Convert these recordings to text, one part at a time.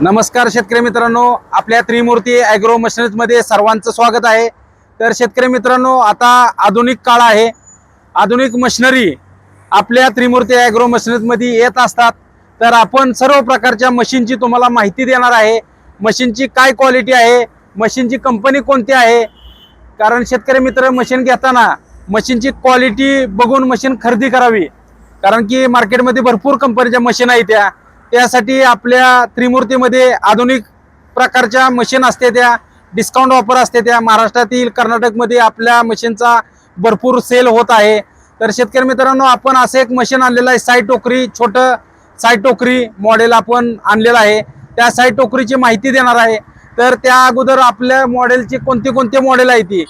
नमस्कार शेतकरी मित्रांनो आपल्या त्रिमूर्ती ॲग्रो मशिनरीजमध्ये सर्वांचं स्वागत आहे. तर शेतकरी मित्रांनो आता आधुनिक काळ आहे. आधुनिक मशिनरी आपल्या त्रिमूर्ती ॲग्रो मशिनरीजमध्ये येत असतात. तर आपण सर्व प्रकारच्या मशीनची तुम्हाला माहिती देणार आहे. मशीनची काय क्वालिटी आहे? मशीनची कंपनी कोणती आहे? कारण शेतकरी मित्र मशीन घेताना मशीनची क्वालिटी बघून मशीन खरेदी करावी. कारण की मार्केटमध्ये भरपूर कंपनीच्या मशीन आहेत त्या. त्यासाठी आपल्या त्रिमूर्तीमध्ये आधुनिक प्रकारच्या मशीन असते त्या. डिस्काउंट ऑफर असते त्या. महाराष्ट्रातील कर्नाटकमध्ये आपल्या मशीनचा भरपूर सेल होत आहे. तर शेतकरी मित्रांनो आपण असं एक मशीन आणलेलं आहे साई टोकरी छोटं साई टोकरी मॉडेल आपण आणलेलं आहे. त्या साई टोकरीची माहिती देणार आहे. तर त्या अगोदर आपल्या मॉडेलची कोणते कोणते मॉडेल आहे ती?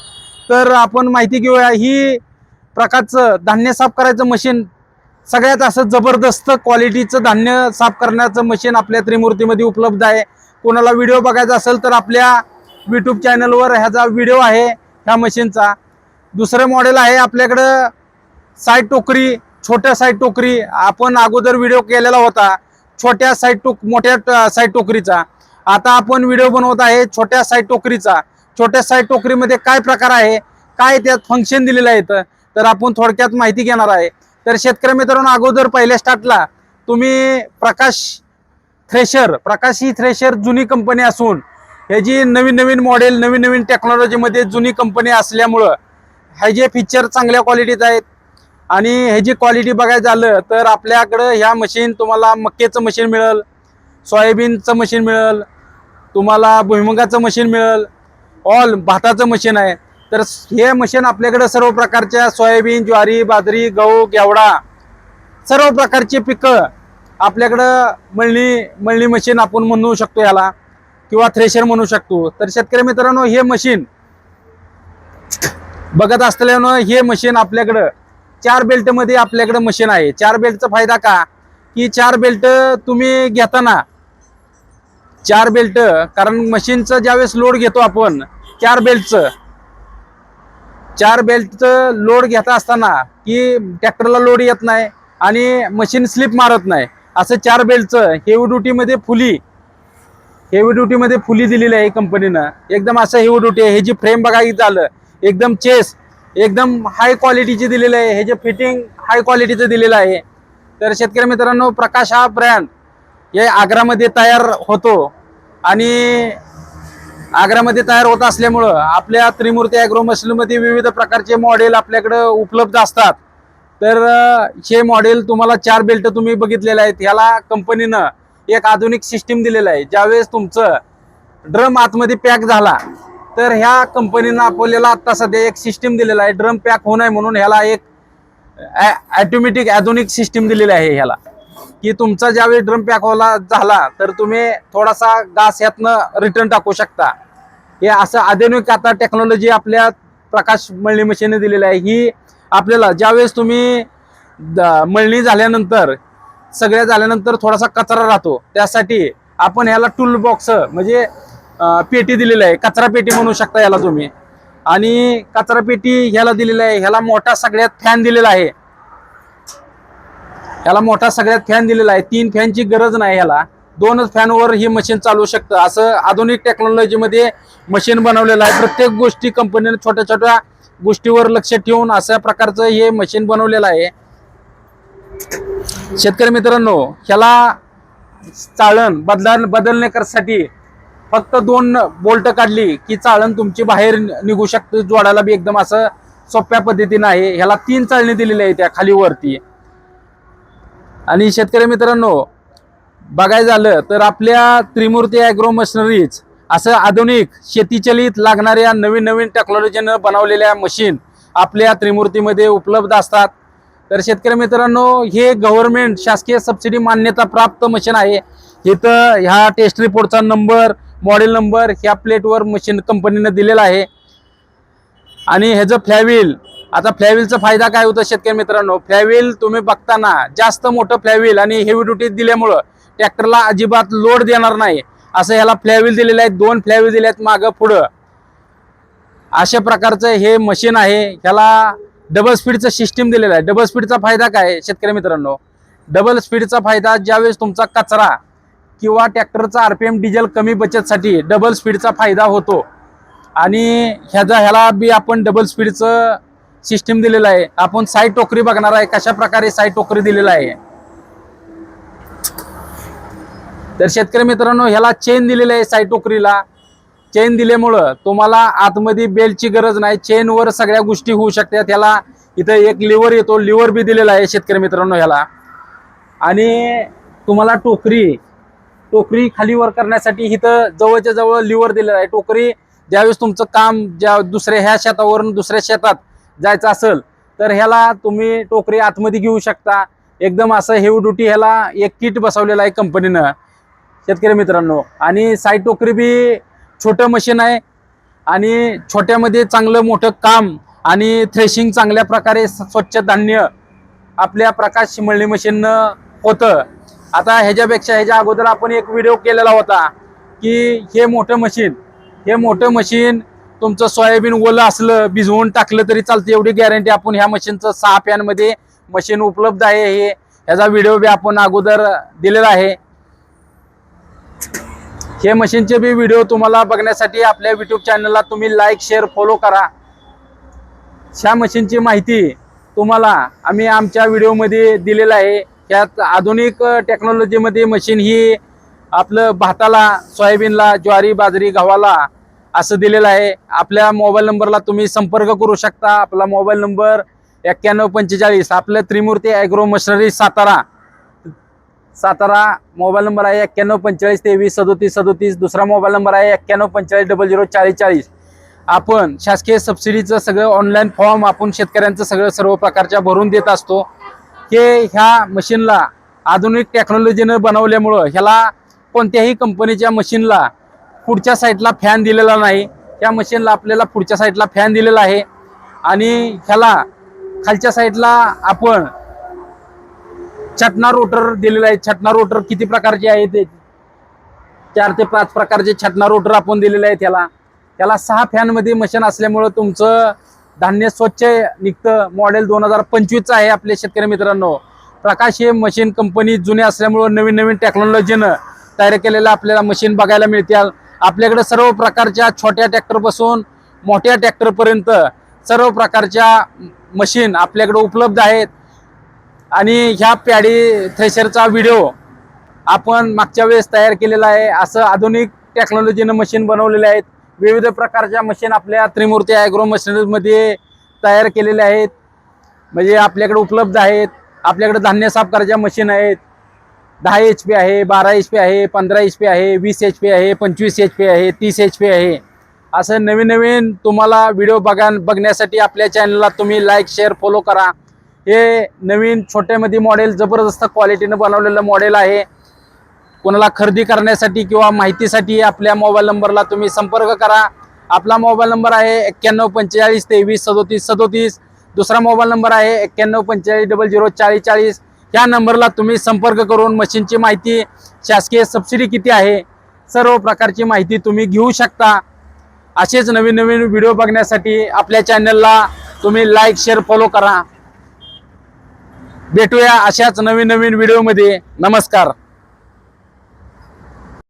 तर आपण माहिती घेऊया. ही प्रकारचं धान्य साफ करायचं मशीन सगळ्यात असं जबरदस्त क्वालिटीचं धान्य साफ करण्याचं मशीन आपल्या त्रिमूर्तीमध्ये उपलब्ध आहे. कोणाला व्हिडिओ बघायचा असेल तर आपल्या यूट्यूब चॅनलवर ह्याचा व्हिडिओ आहे ह्या मशीनचा दुसरं मॉडेल आहे आपल्याकडं साईड टोकरी छोट्या साईड टोकरी. आपण अगोदर व्हिडिओ केलेला होता छोट्या साईड टोक मोठ्या साईड टोकरीचा. आता आपण व्हिडिओ बनवत आहे छोट्या साईड टोकरीचा. छोट्या साईड टोकरीमध्ये काय प्रकार आहे? काय त्यात फंक्शन दिलेलं आहे तर आपण थोडक्यात माहिती घेणार आहे. तर शेतकरी मित्रांनो अगोदर पहिल्या स्टार्टला तुम्ही प्रकाश थ्रेशर प्रकाश ही थ्रेशर जुनी कंपनी असून ह्याची नवीन नवीन मॉडेल नवीन नवीन टेक्नॉलॉजीमध्ये जुनी कंपनी असल्यामुळं ह्याचे फीचर चांगल्या क्वालिटीत आहेत आणि ह्याची क्वालिटी बघायचं झालं तर आपल्याकडं ह्या मशीन तुम्हाला मक्केचं मशीन मिळेल सोयाबीनचं मशीन मिळेल तुम्हाला भुईमुगाचं मशीन मिळेल ऑल भाताचं मशीन आहे. तर हे मशीन आपल्याकडं सर्व प्रकारच्या सोयाबीन ज्वारी बाजरी गहू गेवडा सर्व प्रकारची पिकं आपल्याकडं मळणी मळणी मशीन आपण म्हणू शकतो याला किंवा थ्रेशर म्हणू शकतो. तर शेतकरी मित्रांनो हे मशीन बघत असल्यानं हे मशीन आपल्याकडं चार बेल्टमध्ये आपल्याकडं मशीन आहे. चार बेल्टचा फायदा का? की चार बेल्ट तुम्ही घेताना चार बेल्ट कारण मशीनचं ज्यावेळेस लोड घेतो आपण चार बेल्टचं चार बेल्टचं लोड घेत असताना की ट्रॅक्टरला लोड येत नाही आणि मशीन स्लिप मारत नाही. असं चार बेल्टचं हेवी ड्युटीमध्ये फुली हेवी ड्युटीमध्ये फुली दिलेली आहे कंपनीनं. एकदम असं हेवी ड्युटी आहे. हे जी फ्रेम बघायचं झालं. एकदम चेस एकदम हाय क्वालिटीची दिलेली आहे. ह्याचे फिटिंग हाय क्वालिटीचं दिलेलं आहे. तर शेतकरी मित्रांनो प्रकाश हा ब्रँड हे आग्रामध्ये तयार होतो. आणि आग्रामध्ये तयार होत असल्यामुळं आपल्या त्रिमूर्ती ॲग्रो मशीनमध्ये विविध प्रकारचे मॉडेल आपल्याकडं उपलब्ध असतात. तर हे मॉडेल तुम्हाला चार बेल्ट तुम्ही बघितलेले आहेत. ह्याला कंपनीनं एक आधुनिक सिस्टीम दिलेलं आहे. ज्यावेळेस तुमचं ड्रम आतमध्ये पॅक झाला तर ह्या कंपनीनं आपल्याला आत्ता सध्या एक सिस्टीम दिलेला आहे. ड्रम पॅक होऊ नये म्हणून ह्याला एक ॲटोमॅटिक आधुनिक सिस्टीम दिलेली आहे ह्याला. की तुमचा ज्यावेळी ड्रम पॅक होला झाला तर तुम्ही थोडासा गास यातनं रिटर्न टाकू शकता. हे असं आधुनिक आता टेक्नॉलॉजी आपल्या प्रकाश मळणी मशीनने दिलेली आहे. ही आपल्याला ज्यावेळेस तुम्ही द- मळणी झाल्यानंतर सगळ्या झाल्यानंतर थोडासा कचरा राहतो. त्यासाठी आपण ह्याला टूल बॉक्स म्हणजे पेटी दिलेली आहे. कचरा पेटी म्हणू शकता याला तुम्ही. आणि कचरा पेटी ह्याला दिलेला आहे. ह्याला मोठा सगळ्यात फॅन दिलेला आहे. ह्याला मोठा सगळ्यात फॅन दिलेला आहे. तीन फॅनची गरज नाही ह्याला. दोनच फॅनवर ही मशीन चालवू शकतं. असं आधुनिक टेक्नॉलॉजीमध्ये मशीन बनवलेलं आहे. प्रत्येक गोष्टी कंपनीने छोट्या छोट्या गोष्टीवर लक्ष ठेवून अशा प्रकारचं हे मशीन बनवलेलं आहे. शेतकरी मित्रांनो ह्याला चाळण बदला बदलण्यासाठी फक्त दोन बोल्ट काढली की चाळण तुमची बाहेर निघू शकते. जोडायला बी एकदम असं सोप्या पद्धतीनं आहे. ह्याला तीन चाळणी दिलेली आहे त्या खाली वरती. आणि शेतकरी मित्रांनो बघायचं झालं तर आपल्या त्रिमूर्ती ॲग्रो मशिनरीज असं आधुनिक शेतीचलित लागणाऱ्या नवीन नवीन टेक्नॉलॉजीनं बनवलेल्या मशीन आपल्या त्रिमूर्तीमध्ये उपलब्ध असतात. तर शेतकरी मित्रांनो हे गव्हर्नमेंट शासकीय सबसिडी मान्यता प्राप्त मशीन आहे. इथं ह्या टेस्ट रिपोर्टचा नंबर मॉडेल नंबर ह्या प्लेटवर मशीन कंपनीनं दिलेला आहे. आणि ह्याचं फ्लॅव्हील आता फ्लॅव्हीलचा फायदा काय होतो शेतकरी मित्रांनो? फ्लॅव्हील तुम्ही बघताना जास्त मोठं फ्लॅव्हील आणि हेवी ड्युटी दिल्यामुळं ट्रॅक्टरला अजिबात लोड देणार नाही. असं ह्याला फ्लॅव्हील दिलेलं आहे दोन फ्लॅव्हील दिले आहेत मागं पुढं. अशा प्रकारचं हे मशीन आहे. ह्याला डबल स्पीडचं सिस्टीम दिलेलं आहे. डबल स्पीडचा फायदा काय शेतकरी मित्रांनो? डबल स्पीडचा फायदा ज्यावेळेस तुमचा कचरा किंवा ट्रॅक्टरचा आर पी एम डिझेल कमी बचतसाठी डबल स्पीडचा फायदा होतो. आणि ह्याचा ह्याला बी आपण डबल स्पीडचं सिस्टीम दिलेलं आहे. आपण साईड टोकरी बघणार आहे कशा प्रकारे साईड टोकरी दिलेलं आहे. तर शेतकरी मित्रांनो ह्याला चेन दिलेली आहे साईड टोकरीला. चेन दिल्यामुळं तुम्हाला आतमध्ये बेल्टची गरज नाही. चेनवर सगळ्या गोष्टी होऊ शकतात. ह्याला इथं एक लिव्हर येतो. लिव्हर बी दिलेला आहे शेतकरी मित्रांनो ह्याला. आणि तुम्हाला टोकरी टोकरी खाली वर करण्यासाठी इथं जवळच्या जवळ लिव्हर दिलेलं आहे. टोकरी ज्यावेळेस तुमचं काम ज्या दुसऱ्या ह्या शेतावरून दुसऱ्या शेतात जायचं असेल तर ह्याला तुम्ही टोकरी आतमध्ये घेऊ शकता. एकदम असं हेवी ड्युटी ह्याला एक किट बसवलेलं आहे कंपनीनं शेतकरी मित्रांनो. आणि साई टोकरी बी छोटं मशीन आहे. आणि छोट्यामध्ये चांगलं मोठं काम आणि थ्रेशिंग चांगल्या प्रकारे स्वच्छ धान्य आपल्या प्रकाश शिमळणी मशीननं होतं. आता ह्याच्यापेक्षा ह्याच्या अगोदर आपण एक व्हिडिओ केलेला होता की हे मोठं मशीन हे मोठं मशीन तुमचं सोयाबीन ओलं असलं भिजवून टाकलं तरी चालतं. एवढी गॅरंटी आपण ह्या मशीनचं सहा पॅनमध्ये मशीन उपलब्ध आहे हे. ह्याचा व्हिडिओ बी आपण अगोदर दिलेला आहे. हे मशीनचे बी व्हिडिओ तुम्हाला बघण्यासाठी आपल्या युट्यूब चॅनलला तुम्ही लाईक शेअर फॉलो करा. ह्या मशीनची माहिती तुम्हाला आम्ही आमच्या व्हिडिओमध्ये दिलेलं आहे. त्यात आधुनिक टेक्नॉलॉजीमध्ये मशीन ही आपलं भाताला सोयाबीनला ज्वारी बाजरी गव्हाला असं दिलेलं आहे. आपल्या मोबाईल नंबरला तुम्ही संपर्क करू शकता. आपला मोबाईल नंबर एक्क्याण्णव पंचेचाळीस आपलं Trimurti agro machinery Satara. Satara mobile number आहे एक्क्याण्णव पंचेचाळीस तेवीस सदोतीस सदोतीस. दुसरा मोबाईल नंबर आहे एक्क्याण्णव पंचेचाळीस डबल झिरो चाळीस चाळीस. आपण शासकीय सबसिडीचं सगळं ऑनलाईन फॉर्म आपण शेतकऱ्यांचं सगळं सर्व प्रकारच्या भरून देत असतो. हे ह्या मशीनला आधुनिक टेक्नॉलॉजीनं बनवल्यामुळं ह्याला कोणत्याही कंपनीच्या मशीनला पुढच्या साईडला फॅन दिलेला नाही. त्या मशीनला आपल्याला पुढच्या साईडला फॅन दिलेला आहे. आणि ह्याला खालच्या साईडला आपण छटना रोटर दिलेला आहे. छटना रोटर किती प्रकारचे आहे ते? चार ते पाच प्रकारचे छटना रोटर आपण दिलेले आहे त्याला त्याला सहा फॅनमध्ये मशीन असल्यामुळं तुमचं धान्य स्वच्छ निघतं. मॉडेल दोन हजार पंचवीसचं आहे आपल्या शेतकरी मित्रांनो. प्रकाश हे मशीन कंपनी जुने असल्यामुळं नवीन नवीन टेक्नॉलॉजीनं तयार केलेलं आपल्याला मशीन बघायला मिळतील. आपल्याकडे सर्व प्रकारच्या छोट्या ट्रॅक्टरपासून मोठ्या ट्रॅक्टरपर्यंत सर्व प्रकारच्या मशीन आपल्याकडे उपलब्ध आहेत. आणि ह्या पॅडी थ्रेशरचा व्हिडिओ आपण मागच्या वेळेस तयार केलेला आहे. असं आधुनिक टेक्नॉलॉजीनं मशीन बनवलेले आहेत. विविध प्रकारच्या मशीन आपल्या त्रिमूर्ती ॲग्रो मशिनरीमध्ये तयार केलेल्या आहेत. म्हणजे आपल्याकडे उपलब्ध आहेत. आपल्याकडे धान्य साफ करायच्या मशीन आहेत. दहा एच पी आहे बारा एच पी आहे पंधरा एच पी आहे वीस एच पी आहे पंचवीस एच पी आहे तीस एच पी आहे. असं नवीन नवीन तुम्हाला व्हिडिओ बघा बघण्यासाठी आपल्या चॅनलला तुम्ही लाईक शेअर फॉलो करा. हे नवीन छोट्यामध्ये मॉडेल जबरदस्त क्वालिटीनं बनवलेलं मॉडेल आहे. कोणाला खरेदी करण्यासाठी किंवा माहितीसाठी आपल्या मोबाईल नंबरला तुम्ही संपर्क करा. आपला मोबाईल नंबर आहे एक्क्याण्णव पंचेचाळीस तेवीस सदोतीस सदोतीस. दुसरा मोबाईल नंबर आहे एक्क्याण्णव पंचेचाळीस डबल झिरो चाळीस चाळीस. ह्या नंबरला तुम्ही संपर्क करून मशीनची माहिती शासकीय सबसिडी किती आहे सर्व प्रकारची माहिती तुम्ही घेऊ शकता. असेच नवीन नवीन व्हिडिओ बघण्यासाठी आपल्या चॅनलला तुम्ही लाईक शेअर फॉलो करा. भेटूया अशाच नवीन नवीन व्हिडिओमध्ये. नमस्कार.